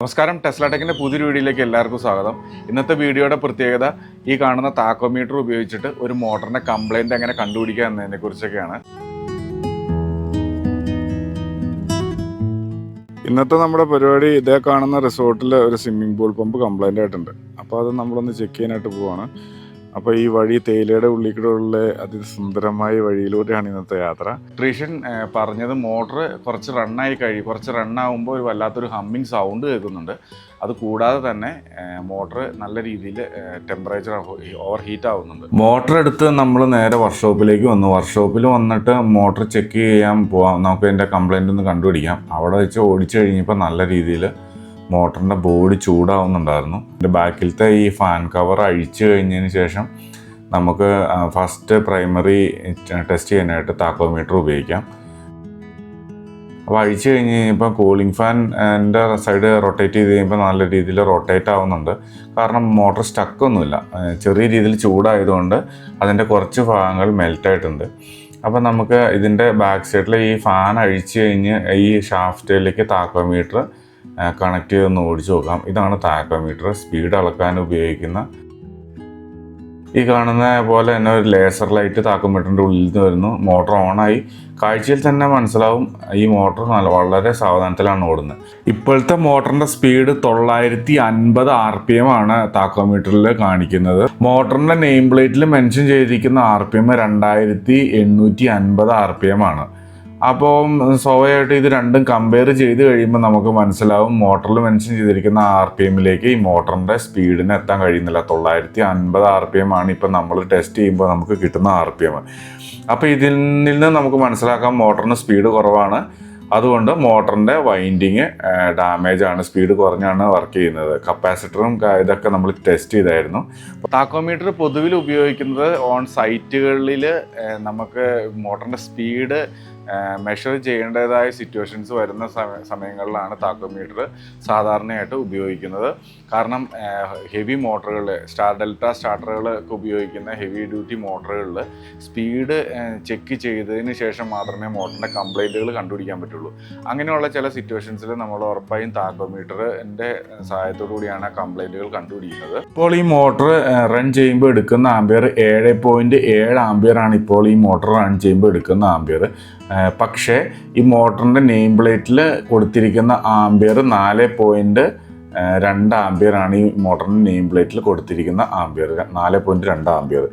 നമസ്കാരം ടെസ്ല ടെക്കിന്റെ പുതിയൊരു വീഡിയോയിലേക്ക് എല്ലാവർക്കും സ്വാഗതം. ഇന്നത്തെ വീഡിയോയുടെ പ്രത്യേകത ഈ കാണുന്ന താക്കോമീറ്റർ ഉപയോഗിച്ചിട്ട് ഒരു മോട്ടറിന്റെ കംപ്ലൈന്റ് എങ്ങനെ കണ്ടുപിടിക്കുക എന്നതിനെ കുറിച്ചൊക്കെയാണ്. ഇന്നത്തെ നമ്മുടെ പരിപാടി ഇതേ കാണുന്ന റിസോർട്ടിൽ ഒരു സ്വിമ്മിംഗ് പൂൾ പമ്പ് കംപ്ലൈന്റ് ആയിട്ടുണ്ട്. അപ്പോൾ അത് നമ്മളൊന്ന് ചെക്ക് ചെയ്യാനായിട്ട് പോവാണ്. അപ്പോൾ ഈ വഴി തേയിലയുടെ ഉള്ളിൽ കൂടെ അതിസുന്ദരമായ വഴിയിലൂടെയാണ് ഇന്നത്തെ യാത്ര. ട്രീഷൻ പറഞ്ഞത് മോട്ടർ കുറച്ച് റണ്ണായി കഴിയും കുറച്ച് റണ്ണാകുമ്പോൾ ഒരു വല്ലാത്തൊരു ഹമ്മിങ് സൗണ്ട് കേൾക്കുന്നുണ്ട്. അത് കൂടാതെ തന്നെ മോട്ടർ നല്ല രീതിയിൽ ടെമ്പറേച്ചർ ഓവർ ഹീറ്റ് ആവുന്നുണ്ട്. മോട്ടർ എടുത്ത് നമ്മൾ നേരെ വർക്ക്ഷോപ്പിലേക്ക് വന്നു. വർക്ക്ഷോപ്പിൽ വന്നിട്ട് മോട്ടർ ചെക്ക് ചെയ്യാൻ പോവാം. നമുക്ക് അതിന്റെ കംപ്ലൈന്റ് ഒന്ന് കണ്ടുപിടിക്കാം. അവിടെ വെച്ച് ഓടിച്ചു കഴിഞ്ഞപ്പോൾ നല്ല രീതിയിൽ മോട്ടറിന്റെ ബോഡി ചൂടാവുന്നുണ്ടായിരുന്നു. എന്റെ ബാക്കിലത്തെ ഈ ഫാൻ കവർ അഴിച്ചു കഴിഞ്ഞതിന് ശേഷം നമുക്ക് ഫസ്റ്റ് പ്രൈമറി ടെസ്റ്റ് ചെയ്യാനായിട്ട് താക്കോമീറ്റർ ഉപയോഗിക്കാം. അപ്പോൾ അഴിച്ചു കഴിഞ്ഞ് കഴിഞ്ഞപ്പോൾ കൂളിംഗ് ഫാൻ എന്റെ സൈഡ് റൊട്ടേറ്റ് ചെയ്ത് കഴിയുമ്പോൾ നല്ല രീതിയിൽ റൊട്ടേറ്റ് ആവുന്നുണ്ട്. കാരണം മോട്ടർ സ്റ്റക്കൊന്നുമില്ല ചെറിയ രീതിയിൽ ചൂടായതുകൊണ്ട് അതിന്റെ കുറച്ച് ഭാഗങ്ങൾ മെൽറ്റായിട്ടുണ്ട് അപ്പോൾ നമുക്ക് ഇതിന്റെ ബാക്ക് സൈഡിൽ ഈ ഫാൻ അഴിച്ചു കഴിഞ്ഞ് ഈ ഷാഫ്റ്റിലേക്ക് താക്കോമീറ്റർ കണക്ട് ചെയ്തൊന്ന് ഓടിച്ചു നോക്കാം. ഇതാണ് താക്കോമീറ്റർ. സ്പീഡ് അളക്കാൻ ഉപയോഗിക്കുന്ന ഈ കാണുന്ന പോലെ തന്നെ ഒരു ലേസർ ലൈറ്റ് താക്കോമീറ്ററിന്റെ ഉള്ളിൽ നിന്ന് വരുന്നു. മോട്ടർ ഓണായി കാഴ്ചയിൽ തന്നെ മനസ്സിലാവും ഈ മോട്ടർ നല്ല വളരെ സാവധാനത്തിലാണ് ഓടുന്നത്. ഇപ്പോഴത്തെ മോട്ടറിന്റെ സ്പീഡ് തൊള്ളായിരത്തി അൻപത് ആർ പി എം ആണ് താക്കോമീറ്ററിൽ കാണിക്കുന്നത്. മോട്ടറിന്റെ നെയിം പ്ലേറ്റിൽ മെൻഷൻ ചെയ്തിരിക്കുന്ന ആർ പി എം രണ്ടായിരത്തി എണ്ണൂറ്റി അൻപത് ആർ പി എം ആണ്. അപ്പോൾ സ്വാഭാവികമായിട്ട് ഇത് രണ്ടും കമ്പയർ ചെയ്ത് കഴിയുമ്പോൾ നമുക്ക് മനസ്സിലാവും മോട്ടറിൽ മെൻഷൻ ചെയ്തിരിക്കുന്ന ആർ പി എമ്മിലേക്ക് ഈ മോട്ടറിന്റെ സ്പീഡിന് എത്താൻ കഴിയുന്നില്ല. തൊള്ളായിരത്തി അൻപത് ആർ പി എം ആണ് ഇപ്പം നമ്മൾ ടെസ്റ്റ് ചെയ്യുമ്പോൾ നമുക്ക് കിട്ടുന്ന ആർ പി എം. അപ്പോൾ ഇതിൽ നിന്ന് നമുക്ക് മനസ്സിലാക്കാം മോട്ടറിന് സ്പീഡ് കുറവാണ്. അതുകൊണ്ട് മോട്ടറിന്റെ വൈൻഡിങ് ഡാമേജ് ആണ് സ്പീഡ് കുറഞ്ഞാണ് വർക്ക് ചെയ്യുന്നത്. കപ്പാസിറ്ററും ഇതൊക്കെ നമ്മൾ ടെസ്റ്റ് ചെയ്തായിരുന്നു. താക്കോമീറ്റർ പൊതുവിൽ ഉപയോഗിക്കുന്നത് ഓൺ സൈറ്റുകളിൽ നമുക്ക് മോട്ടറിന്റെ സ്പീഡ് മെഷർ ചെയ്യേണ്ടതായ സിറ്റുവേഷൻസ് വരുന്ന സമയ സമയങ്ങളിലാണ് താക്കോമീറ്റർ സാധാരണയായിട്ട് ഉപയോഗിക്കുന്നത്. കാരണം ഹെവി മോട്ടറുകൾ സ്റ്റാർ ഡെൽറ്റ സ്റ്റാർട്ടറുകളൊക്കെ ഉപയോഗിക്കുന്ന ഹെവി ഡ്യൂട്ടി മോട്ടറുകളിൽ സ്പീഡ് ചെക്ക് ചെയ്തതിന് ശേഷം മാത്രമേ മോട്ടറിന്റെ കംപ്ലൈന്റുകൾ കണ്ടുപിടിക്കാൻ പറ്റുള്ളൂ. അങ്ങനെയുള്ള ചില സിറ്റുവേഷൻസിൽ നമ്മൾ ഉറപ്പായും താക്കോമീറ്ററിന്റെ സഹായത്തോടു കൂടിയാണ് കംപ്ലൈന്റുകൾ കണ്ടുപിടിക്കുന്നത്. ഇപ്പോൾ ഈ മോട്ടർ റൺ ചെയ്യുമ്പോൾ എടുക്കുന്ന ആംബിയർ ഏഴ് പോയിന്റ് ഏഴ് ആംബിയർ ആണ് ഇപ്പോൾ ഈ മോട്ടർ റൺ ചെയ്യുമ്പോൾ എടുക്കുന്ന ആംബിയർ പക്ഷേ ഈ മോട്ടറിന്റെ നെയിം പ്ലേറ്റിൽ കൊടുത്തിരിക്കുന്ന ആംബിയർ നാല് പോയിന്റ് രണ്ട് ആംബിയർ ആണ് ഈ മോട്ടറിന്റെ നെയിം പ്ലേറ്റിൽ കൊടുത്തിരിക്കുന്ന ആംബിയർ. നാല് പോയിന്റ് രണ്ട് ആംബിയർ.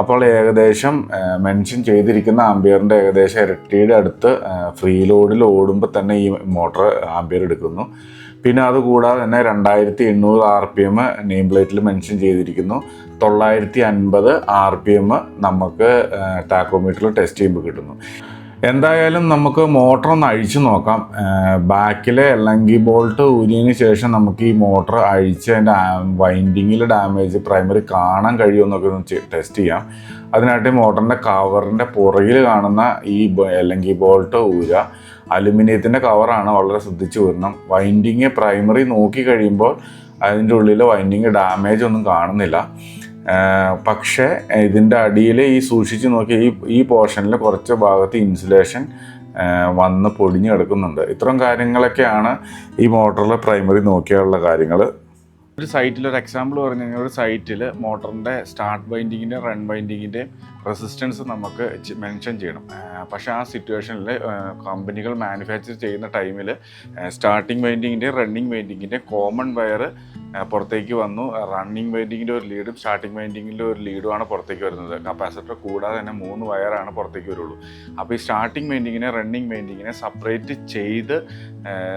അപ്പോൾ ഏകദേശം മെൻഷൻ ചെയ്തിരിക്കുന്ന ആംബിയറിന്റെ ഏകദേശം ഇരട്ടിയുടെ അടുത്ത് ഫ്രീ ലോഡിൽ ഓടുമ്പോൾ തന്നെ ഈ മോട്ടർ ആംബിയർ എടുക്കുന്നു. പിന്നെ അതുകൂടാതെ തന്നെ രണ്ടായിരത്തി എണ്ണൂറ് ആർ പി എം നെയിം പ്ലേറ്റിൽ മെൻഷൻ ചെയ്തിരിക്കുന്നു. തൊള്ളായിരത്തി അൻപത് ആർ പി എം നമുക്ക് ടാക്കോമീറ്ററിൽ ടെസ്റ്റ് ചെയ്യുമ്പോൾ കിട്ടുന്നു. എന്തായാലും നമുക്ക് മോട്ടർ ഒന്ന് അഴിച്ചു നോക്കാം. ബാക്കിലെ എല്ലങ്കി ബോൾട്ട് ഊരിയതിന് ശേഷം നമുക്ക് ഈ മോട്ടർ അഴിച്ച് അതിന്റെ വൈൻഡിങ്ങിൽ ഡാമേജ് പ്രൈമറി കാണാൻ കഴിയുമെന്നൊക്കെ ഒന്ന് ടെസ്റ്റ് ചെയ്യാം. അതിനായിട്ട് മോട്ടറിന്റെ കവറിന്റെ പുറകിൽ കാണുന്ന ഈ എല്ലങ്കി ബോൾട്ട് ഊരുക അലുമിനിയത്തിന്റെ കവറാണ് വളരെ ശ്രദ്ധിച്ചു വരണം. വൈൻഡിങ് പ്രൈമറി നോക്കി കഴിയുമ്പോൾ അതിന്റെ ഉള്ളിൽ വൈൻഡിങ് ഡാമേജ് ഒന്നും കാണുന്നില്ല. പക്ഷേ ഇതിന്റെ അടിയിൽ ഈ സൂക്ഷിച്ച് നോക്കി ഈ ഈ പോർഷനിൽ കുറച്ച് ഭാഗത്ത് ഇൻസുലേഷൻ വന്ന് പൊടിഞ്ഞു കിടക്കുന്നുണ്ട്. ഇത്തരം കാര്യങ്ങളൊക്കെയാണ് ഈ മോട്ടറിലെ പ്രൈമറി നോക്കിയുള്ള കാര്യങ്ങൾ ഒരു സൈറ്റിൽ ഒരു എക്സാമ്പിൾ പറഞ്ഞു കഴിഞ്ഞാൽ ഒരു സൈറ്റിൽ മോട്ടറിന്റെ സ്റ്റാർട്ട് ബൈൻഡിങ്ങിന്റെ റൺ ബൈൻഡിങ്ങിന്റെ റെസിസ്റ്റൻസ് നമുക്ക് മെൻഷൻ ചെയ്യണം. പക്ഷേ ആ സിറ്റുവേഷനിൽ കമ്പനികൾ മാനുഫാക്ചർ ചെയ്യുന്ന ടൈമിൽ സ്റ്റാർട്ടിങ് ബൈൻഡിങ്ങിന്റെ റണ്ണിങ് ബൈൻഡിങ്ങിന്റെ കോമൺ വയർ പുറത്തേക്ക് വന്നു. റണ്ണിങ് വൈൻഡിങ്ങിന്റെ ഒരു ലീഡും സ്റ്റാർട്ടിങ് വൈൻഡിങ്ങിന്റെ ഒരു ലീഡുമാണ് പുറത്തേക്ക് വരുന്നത്. കപ്പാസിറ്റർ കൂടാതെ തന്നെ മൂന്ന് വയറാണ് പുറത്തേക്ക് വരുള്ളൂ. അപ്പോൾ ഈ സ്റ്റാർട്ടിങ് വൈൻഡിങ്ങിനെ റണ്ണിങ് വൈൻഡിങ്ങിനെ സെപ്പറേറ്റ് ചെയ്ത്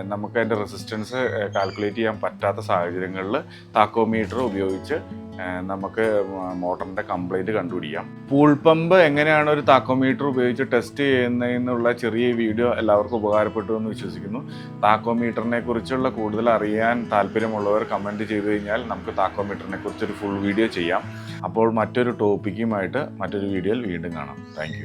നമുക്ക് അതിന്റെ റെസിസ്റ്റൻസ് കാൽക്കുലേറ്റ് ചെയ്യാൻ പറ്റാത്ത സാഹചര്യങ്ങളിൽ താക്കോമീറ്റർ ഉപയോഗിച്ച് നമുക്ക് മോട്ടറിന്റെ കംപ്ലൈന്റ് കണ്ടുപിടിക്കാം. പൂൾ പമ്പ് എങ്ങനെയാണ് ഒരു താക്കോമീറ്റർ ഉപയോഗിച്ച് ടെസ്റ്റ് ചെയ്യുന്നതിനുള്ള ചെറിയ വീഡിയോ എല്ലാവർക്കും ഉപകാരപ്പെട്ടു എന്ന് വിശ്വസിക്കുന്നു. താക്കോമീറ്ററിനെ കുറിച്ചുള്ള കൂടുതൽ അറിയാൻ താല്പര്യമുള്ളവർ കമന്റ് ചെയ്തു കഴിഞ്ഞാൽ നമുക്ക് താക്കോമീറ്ററിനെ കുറിച്ചൊരു ഫുൾ വീഡിയോ ചെയ്യാം. അപ്പോൾ മറ്റൊരു ടോപ്പിക്കുമായിട്ട് മറ്റൊരു വീഡിയോയിൽ വീണ്ടും കാണാം. താങ്ക്